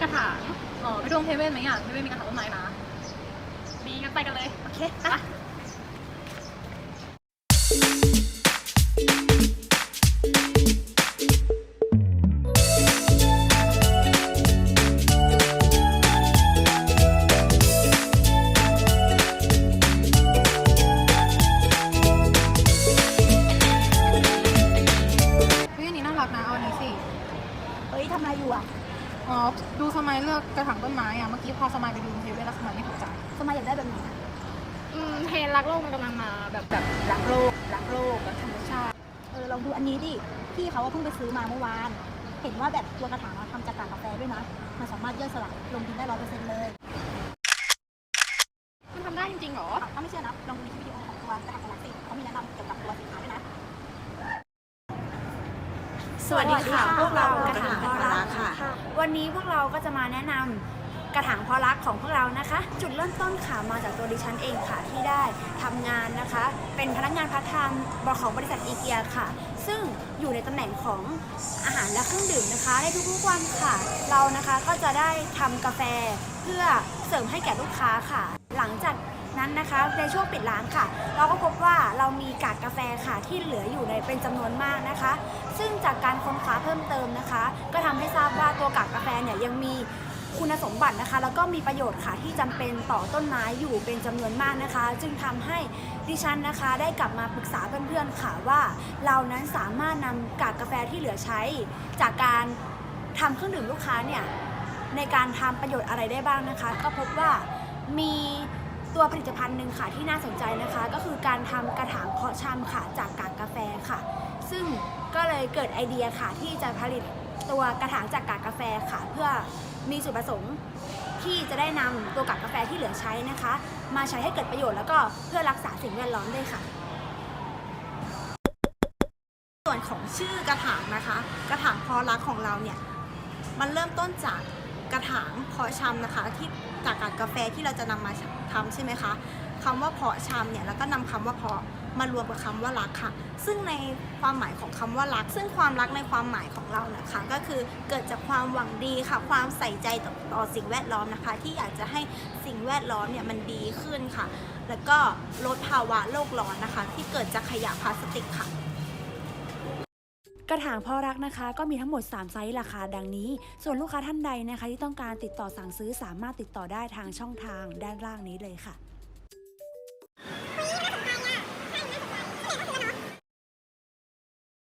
กระถางเออไปดวงเทเว่นไหมอะเทเว่นมีกระถางต้นไม้นะมีงั้นไปกันเลย โอเคไป อ๋อดูสมัยเลือกกระถางต้นไม้อะเมื่อกี้พอสมัยไปดูเทปแล้วสมัยไม่ถูกใจสมัยอยากได้แบบไหนอะอืมเทรนด์รักโลกมันกำลังมาแบบแบบรักโลกรักโลกกับธรรมชาติเออลองดูอันนี้ดิพี่เขาว่าเพิ่งไปซื้อมาเมื่อวาน เห็นว่าแบบตัวกระถางอะทำจากกากกาแฟด้วยนะมันสามารถย่อยสลายลงดินได้ร้อยเปอร์เซ็นต์เลยมันทำได้จริงๆเหรออะถ้าไม่เชื่อนะลองดูในคลิปวิดีโอของตัวกระถางกาแล็กซี่เขามีแนะนำเกี่ยวกับตัวสินค้าด้วยนะ สวัสดีค่ะสวัสดีค่ะพวกเราพวกเรากระถางพอรักค่ะ วันนี้พวกเราก็จะมาแนะนำกระถางพอรักของพวกเรานะคะ จุดเริ่มต้นค่ะมาจากตัวดิฉันเองค่ะที่ได้ทำงานนะคะ เป็นพนักงานพาร์ทไทม์ของบริษัทอีเกียค่ะ ซึ่งอยู่ในตำแหน่งของอาหารและเครื่องดื่มนะคะในทุกๆวันค่ะ เรานะคะก็จะได้ทำกาแฟเพื่อเสริมให้แก่ลูกค้าค่ะ หลังจากนั้นนะคะในช่วงปิดร้านค่ะ เราก็พบว่าเรามีกากกาแฟค่ะที่เหลืออยู่ในเป็นจำนวนมากนะคะ ซึ่งจากการค้นคว้าเพิ่มเติมนะคะ ก็ ตัวกากกาแฟเนี่ยยังมีคุณสมบัตินะคะ แล้วก็มีประโยชน์ค่ะที่จำเป็นต่อต้นไม้อยู่เป็นจำนวนมากนะคะ จึงทำให้ดิฉันนะคะได้กลับมาปรึกษาเพื่อนๆค่ะว่าเรานั้นสามารถนำกากกาแฟที่เหลือใช้ จากการทำเครื่องดื่มลูกค้าเนี่ยในการทำประโยชน์อะไรได้บ้างนะคะ ก็พบว่ามีตัวผลิตภัณฑ์หนึ่งค่ะที่น่าสนใจนะคะ ก็คือการทำกระถางเพาะชำค่ะจากกากกาแฟค่ะ ซึ่งก็เลยเกิดไอเดียค่ะที่จะผลิต ตัวกระถางจากกากกาแฟค่ะ เพื่อมีจุดประสงค์ที่จะได้นำตัวกากกาแฟที่เหลือใช้นะคะ มาใช้ให้เกิดประโยชน์แล้วก็เพื่อรักษาสิ่งแวดล้อมด้วยค่ะส่วนของชื่อกระถางนะคะ กระถางพอรักของเราเนี่ยมันเริ่มต้นจากกระถางเพาะชำนะคะที่จากกากกาแฟที่เราจะนำมาทำใช่ไหมคะคำว่าเพาะชำเนี่ยแล้วก็นำคำว่าเพาะ มารวมกับคำว่ารักค่ะ ซึ่งในความหมายของคำว่ารัก ซึ่งความรักในความหมายของเรานะคะ ก็คือเกิดจากความหวังดีค่ะ ความใส่ใจต่อตอสิ่งแวดล้อมนะคะ ที่อยากจะให้สิ่งแวดล้อมเนี่ยมันดีขึ้นค่ะ แล้วก็ลดภาวะโลกร้อนนะคะ ที่เกิดจากขยะพลาสติกค่ะกระถางพ่อรักนะคะก็มีทั้งหมด 3 ไซส์ราคาดังนี้ ส่วนลูกค้าท่านใดนะคะที่ต้องการติดต่อสั่งซื้อสามารถติดต่อได้ทางช่องทางด้านล่างนี้เลยค่ะ